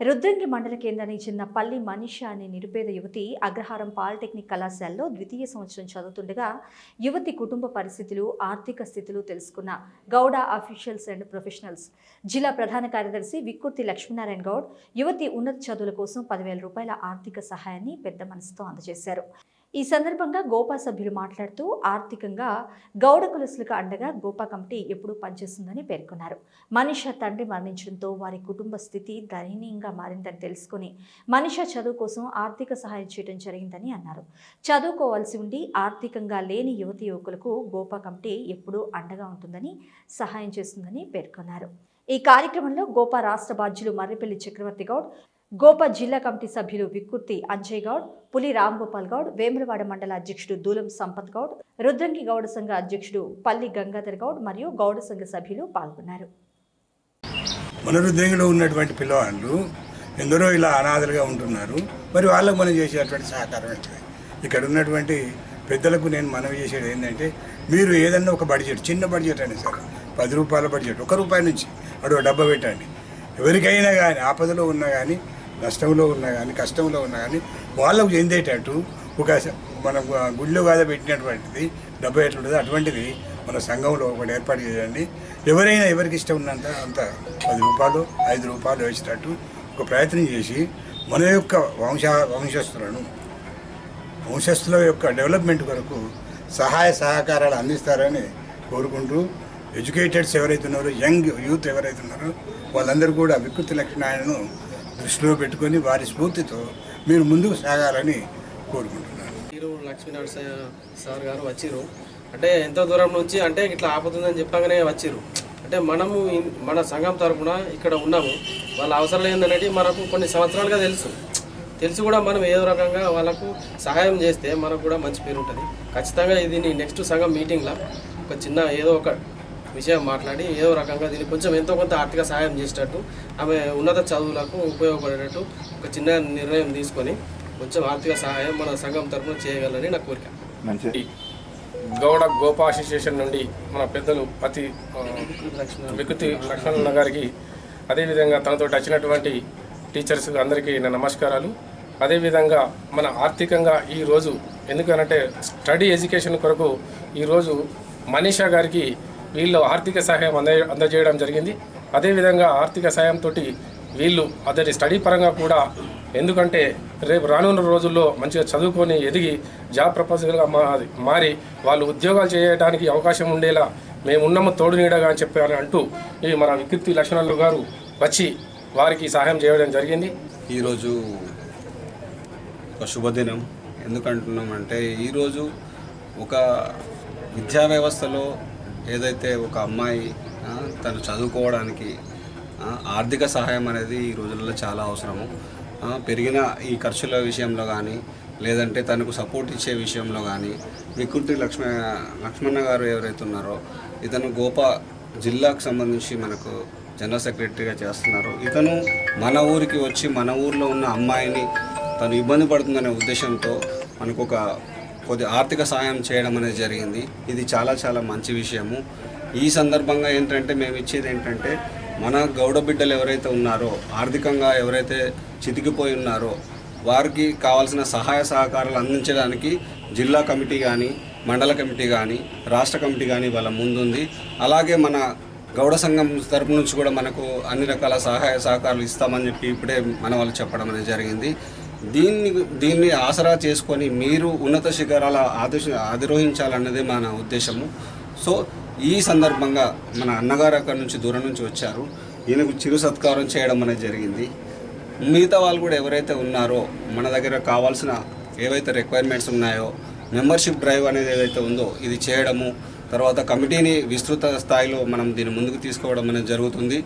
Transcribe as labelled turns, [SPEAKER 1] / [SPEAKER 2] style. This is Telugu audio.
[SPEAKER 1] రుద్రంగి మండల కేంద్రానికి చెందిన పల్లి మనీష అనే నిరుపేద యువతి అగ్రహారం పాలిటెక్నిక్ కళాశాలలో ద్వితీయ సంవత్సరం చదువుతుండగా యువతి కుటుంబ పరిస్థితులు ఆర్థిక స్థితులు తెలుసుకున్న గౌడ అఫీషియల్స్ అండ్ ప్రొఫెషనల్స్. జిల్లా ప్రధాన కార్యదర్శి విక్కుర్తి లక్ష్మీనారాయణ గౌడ్ యువతి ఉన్నత చదువుల కోసం పదివేల రూపాయల ఆర్థిక సహాయాన్ని పెద్ద మనసుతో అందజేశారు. ఈ సందర్భంగా గోపా సభ్యులు మాట్లాడుతూ ఆర్థికంగా గౌడ కులసులకు అండగా గోపా కమిటీ ఎప్పుడూ పనిచేస్తుందని పేర్కొన్నారు. మనిష తండ్రి మరణించడంతో వారి కుటుంబ స్థితి దయనీయంగా మారిందని తెలుసుకుని మనిష చదువు కోసం ఆర్థిక సహాయం చేయడం జరిగిందని అన్నారు. చదువుకోవాల్సి ఉండి ఆర్థికంగా లేని యువతి యువకులకు గోపా కమిటీ ఎప్పుడూ అండగా ఉంటుందని సహాయం చేస్తుందని పేర్కొన్నారు. ఈ కార్యక్రమంలో గోపా రాష్ట్ర బాధ్యులు మర్రిపల్లి చక్రవర్తి గౌడ్ గోప జిల్లా కమిటీ సభ్యులు విక్కుర్తి అంజయ్ గౌడ్ పులి రామ్గోపాల్ గౌడ్ వేములవాడ మండల అధ్యక్షుడు దూలం సంపత్ గౌడ్ రుద్రంగి గౌడ సంఘ అధ్యక్షుడు పల్లి గంగాధర్ గౌడ్ మరియు గౌడ సంఘ సభ్యులు పాల్గొన్నారు.
[SPEAKER 2] మనరుద్యోగిలో ఉన్నటువంటి పిల్లవాళ్ళు ఎందరో ఇలా అనాథలుగా ఉంటున్నారు. మరి వాళ్ళకు మనం చేసేటువంటి సహకారం ఏంటిది ఇక్కడ ఉన్నటువంటి పెద్దలకు నేను మనవి చేసేది ఏంటంటే మీరు ఏదన్నా ఒక బడ్జెట్ చిన్న బడ్జెట్ అయినా సరే పది రూపాయల బడ్జెట్ ఒక రూపాయి నుంచి అడుగు డబ్బా పెట్టండి. ఎవరికైనా కానీ ఆపదలో ఉన్నా కానీ నష్టంలో ఉన్నా కానీ కష్టంలో ఉన్నా కానీ వాళ్ళకు చెందేటట్టు ఒక మనం మన గు- గుళ్ళో కాదా పెట్టినటువంటిది డబ్బు ఎట్లుంటుందో అటువంటిది మన సంఘంలో ఒకటి ఏర్పాటు చేయండి. ఎవరైనా ఎవరికి ఇష్టం ఉన్నంత అంత పది రూపాయలు ఐదు రూపాయలు వేసేటట్టు ఒక ప్రయత్నం చేసి మన యొక్క వంశ వంశస్థులను వంశస్థుల యొక్క డెవలప్మెంట్ కొరకు సహాయ సహకారాలు అందిస్తారని కోరుకుంటూ ఎడ్యుకేటెడ్స్ ఎవరైతే ఉన్నారో యంగ్ యూత్ ఎవరైతే ఉన్నారో వాళ్ళందరూ కూడా వికృతి లక్షణాలను దృష్టిలో పెట్టుకొని వారి స్ఫూర్తితో మీరు ముందుకు సాగాలని కోరుకుంటున్నాను.
[SPEAKER 3] మీరు లక్ష్మీనారాయణ సార్ గారు వచ్చారు అంటే ఎంతో దూరం నుంచి అంటే ఇట్లా ఆపుతుందని చెప్పగానే వచ్చారు అంటే మనము మన సంఘం తరఫున ఇక్కడ ఉన్నాము. వాళ్ళ అవసరాలు ఏందనేది మనకు కొన్ని సంవత్సరాలుగా తెలుసు. తెలిసి కూడా మనం ఏదో రకంగా వాళ్ళకు సహాయం చేస్తే మనకు కూడా మంచి పేరు ఉంటుంది. ఖచ్చితంగా ఇది నెక్స్ట్ సంఘం మీటింగ్లో. ఒక చిన్న ఏదో ఒక విషయం మాట్లాడి ఏదో రకంగా దీన్ని కొంచెం ఎంతో కొంత ఆర్థిక సహాయం చేసేటట్టు ఆమె ఉన్నత చదువులకు ఉపయోగపడేటట్టు ఒక చిన్న నిర్ణయం తీసుకొని కొంచెం ఆర్థిక సహాయం మన సంఘం తరఫున చేయగలని నా కోరిక.
[SPEAKER 4] గౌడ గోపా అసోసియేషన్ నుండి మన పెద్దలు పతి వికృతి లక్ష్మణ గారికి అదేవిధంగా తనతో వచ్చినటువంటి టీచర్స్ అందరికీ నా నమస్కారాలు. అదేవిధంగా మన ఆర్థికంగా ఈరోజు ఎందుకనంటే స్టడీ ఎడ్యుకేషన్ కొరకు ఈరోజు మనీషా గారికి వీళ్ళు ఆర్థిక సహాయం అంద అందజేయడం జరిగింది. అదేవిధంగా ఆర్థిక సహాయంతో వీళ్ళు అతని స్టడీ పరంగా కూడా ఎందుకంటే రేపు రానున్న రోజుల్లో మంచిగా చదువుకొని ఎదిగి జాబ్ ప్రపోజల్గా మారి మారి వాళ్ళు ఉద్యోగాలు చేయడానికి అవకాశం ఉండేలా మేము ఉన్నాము తోడు నీడగా అని చెప్పారు అంటూ ఈ మన వికృతి లక్ష్మణులు గారు వచ్చి వారికి సహాయం చేయడం జరిగింది.
[SPEAKER 5] ఈరోజు ఒక శుభదినం. ఎందుకంటున్నామంటే ఈరోజు ఒక విద్యా వ్యవస్థలో ఏదైతే ఒక అమ్మాయి తను చదువుకోవడానికి ఆర్థిక సహాయం అనేది ఈ రోజుల్లో చాలా అవసరము. పెరిగిన ఈ ఖర్చుల విషయంలో కానీ లేదంటే తనకు సపోర్ట్ ఇచ్చే విషయంలో కానీ వికృతి లక్ష్మ లక్ష్మణ గారు ఎవరైతే ఉన్నారో ఇతను గోప జిల్లాకు సంబంధించి మనకు జనరల్ సెక్రటరీగా చేస్తున్నారు. ఇతను మన ఊరికి వచ్చి మన ఊర్లో ఉన్న అమ్మాయిని తను ఇబ్బంది పడుతుందనే ఉద్దేశంతో మనకు ఒక కొద్ది ఆర్థిక సాయం చేయడం అనేది జరిగింది. ఇది చాలా చాలా మంచి విషయము. ఈ సందర్భంగా ఏంటంటే మేము ఇచ్చేది ఏంటంటే మన గౌడ బిడ్డలు ఎవరైతే ఉన్నారో ఆర్థికంగా ఎవరైతే చితికిపోయి ఉన్నారో వారికి కావాల్సిన సహాయ సహకారాలు అందించడానికి జిల్లా కమిటీ కానీ మండల కమిటీ కానీ రాష్ట్ర కమిటీ కానీ వాళ్ళ ముందుంది. అలాగే మన గౌడ సంఘం తరపు నుంచి కూడా మనకు అన్ని రకాల సహాయ సహకారాలు ఇస్తామని చెప్పి ఇప్పుడే మన వాళ్ళు చెప్పడం అనేది జరిగింది. దీన్ని దీన్ని ఆసరా చేసుకొని మీరు ఉన్నత శిఖరాల ఆదేశ అధిరోహించాలన్నదే మన ఉద్దేశము. సో ఈ సందర్భంగా మన అన్నగారు అక్కడి నుంచి దూరం నుంచి వచ్చారు. ఈయనకు చిరు సత్కారం చేయడం అనేది జరిగింది. మిగతా వాళ్ళు కూడా ఎవరైతే ఉన్నారో మన దగ్గర కావాల్సిన ఏవైతే రిక్వైర్మెంట్స్ ఉన్నాయో మెంబర్షిప్ డ్రైవ్ అనేది ఏదైతే ఉందో ఇది చేయడము తర్వాత కమిటీని విస్తృత స్థాయిలో మనం దీన్ని ముందుకు తీసుకోవడం అనేది జరుగుతుంది.